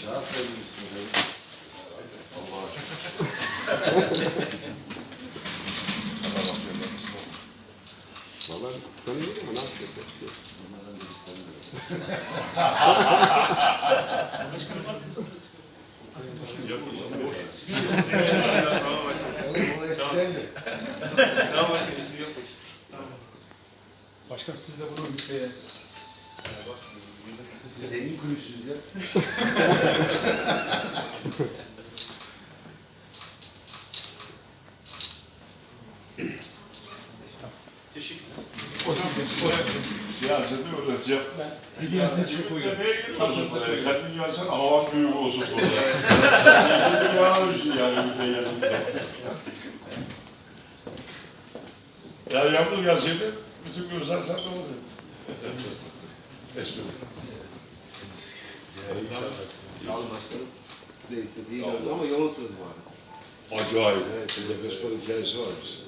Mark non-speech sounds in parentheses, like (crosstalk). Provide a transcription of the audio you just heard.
Şahıs sayılmışsın. Allah'a şükür. Adam bakıyor, Vallahi samimi ama ne yapacağız? Bunlardan da istemiyorum. Oğlum bu eskiden Başkanım siz de bunu şeye Zengin kulüpsünüz ya. o sizde, o sizde. Siyaseti öğreteceğim. Dilinizde çok uygun. Kendin gelsen avan büyük olsun sonra. (laughs) Dünyana düşün yani ülke geldiğinde. Yani yağmur gelseydi bizim gözler sende olun başkanım. Siz de istediği ama yoğunsunuz bu arada. Acayip. Evet, de festival hikayesi var bizim.